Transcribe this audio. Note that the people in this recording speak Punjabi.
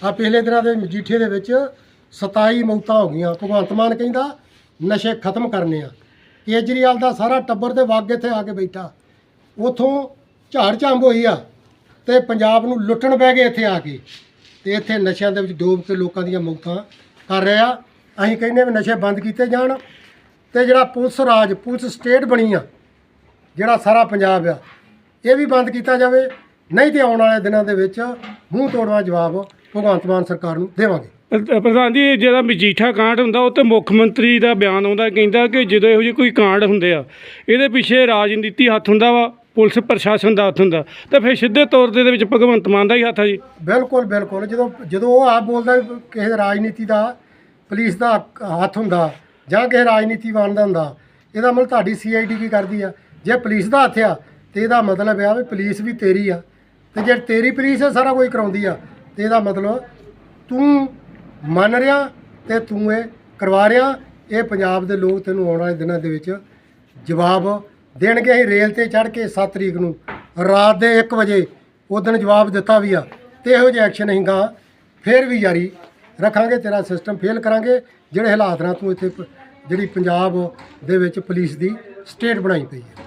ਆ ਪਿਛਲੇ ਦਿਨਾਂ ਦੇ ਮਜੀਠੇ ਦੇ ਵਿੱਚ 27 ਮੌਤਾਂ ਹੋ ਗਈਆਂ। ਭਗਵੰਤ ਮਾਨ ਕਹਿੰਦਾ, ਨਸ਼ੇ ਖਤਮ ਕਰਨੇ ਆ। ਕੇਜਰੀਵਾਲ ਦਾ ਸਾਰਾ ਟੱਬਰ ਤੇ ਵਗ ਇੱਥੇ ਆ ਕੇ ਬੈਠਾ। ਉਥੋਂ ਝਾੜ ਝੰਬ ਹੋਈ ਆ ਤੇ ਪੰਜਾਬ ਨੂੰ ਲੁੱਟਣ ਬਹਿ ਗਏ ਇੱਥੇ ਆ ਕੇ। ਤੇ ਇੱਥੇ ਨਸ਼ਿਆਂ ਦੇ ਵਿੱਚ ਡੋਬ ਕੇ ਲੋਕਾਂ ਦੀਆਂ ਮੌਤਾਂ ਕਰ ਰਿਹਾ ਅਸੀਂ ਕਹਿੰਦੇ ਵੀ ਨਸ਼ੇ ਬੰਦ ਕੀਤੇ ਜਾਣ ਤੇ ਜਿਹੜਾ ਪੁਲਿਸ ਰਾਜ, ਪੁਲਿਸ ਸਟੇਟ ਬਣੀ ਆ, ਜਿਹੜਾ ਸਾਰਾ ਪੰਜਾਬ ਆ, ਇਹ ਵੀ ਬੰਦ ਕੀਤਾ ਜਾਵੇ। ਨਹੀਂ ਤੇ ਆਉਣ ਵਾਲੇ ਦਿਨਾਂ ਦੇ ਵਿੱਚ ਮੂੰਹ ਤੋੜਵਾ ਜਵਾਬ ਭਗਵੰਤ ਮਾਨ ਸਰਕਾਰ ਨੂੰ ਦੇਵਾਂਗੇ। ਪ੍ਰ- ਪ੍ਰਧਾਨ ਜੀ ਜਿਹੜਾ ਮਜੀਠਾ ਕਾਂਡ ਹੁੰਦਾ ਉਹ ਤੇ ਮੁੱਖ ਮੰਤਰੀ ਦਾ ਬਿਆਨ ਆਉਂਦਾ ਕਹਿੰਦਾ ਕਿ ਜਦੋਂ ਇਹੋ ਜਿਹੇ ਕੋਈ ਕਾਂਡ ਹੁੰਦੇ ਆ ਇਹਦੇ ਪਿੱਛੇ ਰਾਜਨੀਤੀ ਹੱਥ ਹੁੰਦਾ ਵਾ ਪੁਲਿਸ ਪ੍ਰਸ਼ਾਸਨ ਦਾ ਹੱਥ ਹੁੰਦਾ। ਤੇ ਫਿਰ ਸਿੱਧੇ ਤੌਰ ਤੇ ਇਹਦੇ ਵਿੱਚ ਭਗਵੰਤ ਮਾਨ ਦਾ ਹੀ ਹੱਥ ਆ ਜੀ। ਬਿਲਕੁਲ ਬਿਲਕੁਲ। ਜਦੋਂ ਜਦੋਂ ਉਹ ਆਪ ਬੋਲਦਾ ਵੀ ਕਿਸੇ ਰਾਜਨੀਤੀ ਦਾ ਪੁਲਿਸ ਦਾ ਹੱਥ ਹੁੰਦਾ ਜਾਂ ਕਿਸੇ ਰਾਜਨੀਤੀਵਾਨ ਦਾ ਹੁੰਦਾ ਇਹਦਾ ਮਤਲਬ ਤੁਹਾਡੀ ਸੀਆਈਡੀ ਕੀ ਕਰਦੀ ਆ? ਜੇ ਪੁਲਿਸ ਦਾ ਹੱਥ ਆ ਤੇ ਇਹਦਾ ਮਤਲਬ ਆ ਵੀ ਪੁਲਿਸ ਵੀ ਤੇਰੀ ਆ। ਤੇ ਜੇ ਤੇਰੀ ਪੁਲਿਸ ਸਾਰਾ ਕੁਝ ਕਰਾਉਂਦੀ ਆ। ਤੇ ਇਹਦਾ ਮਤਲਬ ਤੂੰ ਮੰਨ ਰਿਹਾ ਤੇ ਤੂੰ ਇਹ ਕਰਵਾ ਰਿਹਾ। ਇਹ ਪੰਜਾਬ ਦੇ ਲੋਕ ਤੈਨੂੰ ਆਉਣ ਵਾਲੇ ਦਿਨਾਂ ਦੇ ਵਿੱਚ ਜਵਾਬ ਦੇਣਗੇ। ਅਸੀਂ ਰੇਲ ਤੇ ਚੜ੍ਹ ਕੇ 7 ਤਰੀਕ ਨੂੰ ਰਾਤ ਦੇ 1 ਵਜੇ ਉਦੋਂ ਜਵਾਬ ਦਿੱਤਾ ਵੀ ਆ ਤੇ ਇਹੋ ਜਿਹੇ ਐਕਸ਼ਨ ਅਸੀਂ ਗਾ ਫੇਰ ਵੀ ਜਾਰੀ ਰੱਖਾਂਗੇ। ਤੇਰਾ ਸਿਸਟਮ ਫੇਲ ਕਰਾਂਗੇ। ਜਿਹੜੇ ਹਾਲਾਤ ਨਾਲ ਤੂੰ ਇੱਥੇ ਜਿਹੜੀ ਪੰਜਾਬ ਦੇ ਵਿੱਚ ਪੁਲਿਸ ਦੀ ਸਟੇਟ ਬਣਾਈ ਪਈ ਹੈ।